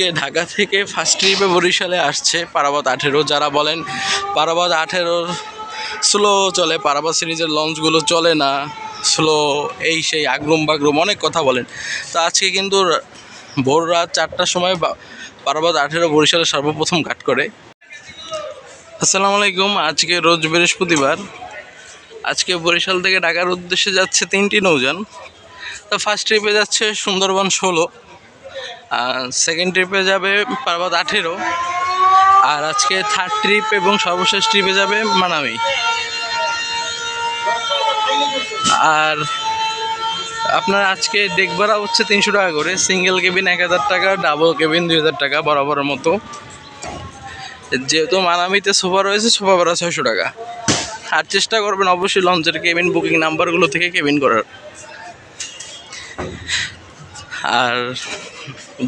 আজকে ঢাকা থেকে ফার্স্ট ট্রিপে বরিশালে আসছে পারাবাদ আঠেরো। যারা বলেন পারাবাদ আঠেরোর স্লো চলে পারাবাদ সিরিজের লঞ্চগুলো চলে না স্লো এই সেই আগ্রুম বাগ্রুম অনেক কথা বলেন। তো আজকে কিন্তু ভোর রাত চারটার সময় পারাবাদ আঠেরো বরিশালে সর্বপ্রথম ঘাট করে। আসসালামু আলাইকুম, আজকে রোজ বৃহস্পতিবার। আজকে বরিশাল থেকে ঢাকার উদ্দেশ্যে যাচ্ছে তিনটি নৌযান। তো ফার্স্ট ট্রিপে যাচ্ছে সুন্দরবন ষোলো। সেকেন্ড ট্রিপে যাবে পার্বত আঠেরো। আর আজকে থার্ড ট্রিপ এবং সর্বশেষ ট্রিপে যাবে মানামি আর আপনার আজকে ভাড়া হচ্ছে তিনশো টাকা করে। সিঙ্গেল কেবিন এক হাজার টাকা ডাবল কেবিন দুই হাজার টাকা বরাবরের মতো। যেহেতু মানামিতে সোফা রয়েছে, সোফা ভাড়া ছয়শো টাকা। আর চেষ্টা করবেন অবশ্যই লঞ্চের কেবিন বুকিং নাম্বারগুলো থেকে কেবিন করার। আর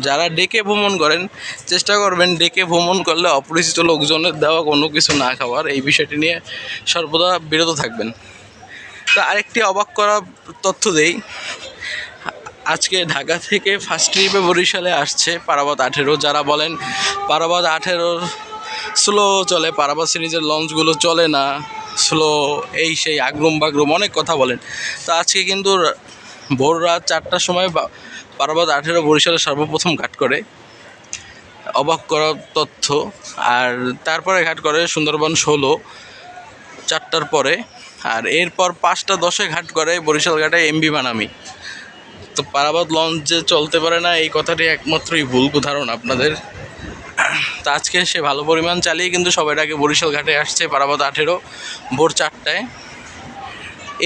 যারা ডেকে ভ্রমণ করেন, চেষ্টা করবেন ডেকে ভ্রমণ করলে অপরিচিত লোকজনের দেওয়া কোনো কিছু না খাওয়ার। এই বিষয়টি নিয়ে সর্বদা বিরত থাকবেন। তো আরেকটি অবাক করা তথ্য দেই। আজকে ঢাকা থেকে ফার্স্ট ট্রিপে বরিশালে আসছে পারাবাদ আঠেরো। যারা বলেন পারাবাদ আঠেরোর স্লো চলে পারাবাদ সিরিজের লঞ্চগুলো চলে না স্লো এই সেই আগ্রুম বাগ্রুম অনেক কথা বলেন। তো আজকে কিন্তু ভোর রাত চারটার সময় বা- পারাবাদ আঠেরো বরিশালে সর্বপ্রথম ঘাট করে। অবাক করা তথ্য। আর তারপরে ঘাট করে সুন্দরবন ষোলো, চারটার পরে। আর এরপর পাঁচটা দশে ঘাট করে বরিশাল ঘাটে এমবি বানামি। তো পারাবাদ লঞ্চ যে চলতে পারে না, এই কথাটি একমাত্রই ভুল উদাহরণ আপনাদের। তা আজকে সে ভালো পরিমাণ চালিয়ে কিন্তু সবাই আগে বরিশাল ঘাটে আসছে পারাবাদ আঠেরো, ভোর চারটায়।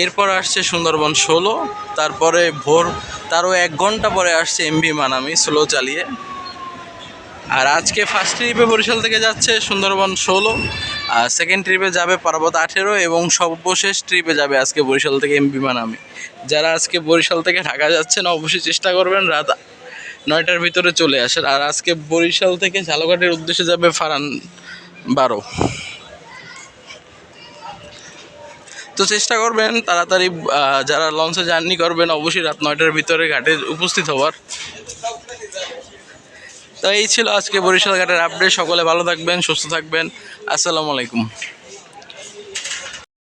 এরপর আসছে সুন্দরবন ষোলো, তারপরে ভোর, তারও এক ঘণ্টা পরে আসছে এমভি মানামি, স্লো চালিয়ে। আর আজকে ফার্স্ট ট্রিপে বরিশাল থেকে যাচ্ছে সুন্দরবন ষোলো, আর সেকেন্ড ট্রিপে যাবে পার্বত আঠেরো, এবং সর্বশেষ ট্রিপে যাবে আজকে বরিশাল থেকে এমবি মানামি। যারা আজকে বরিশাল থেকে ঢাকা যাচ্ছেন, অবশ্যই চেষ্টা করবেন রাত নয়টার ভিতরে চলে আসার। আর আজকে বরিশাল থেকে ঝালকাঠির উদ্দেশ্যে যাবে ফারান বারো। তো চেষ্টা করবেন তাড়াতাড়ি যারা লঞ্চে জার্নি করবেন, অবশ্যই রাত নয়টার ভিতরে ঘাটে উপস্থিত হওয়ার। তো এই ছিল আজকে বরিশাল ঘাটের আপডেট সকলে ভালো থাকবেন, সুস্থ থাকবেন। আসসালামু আলাইকুম।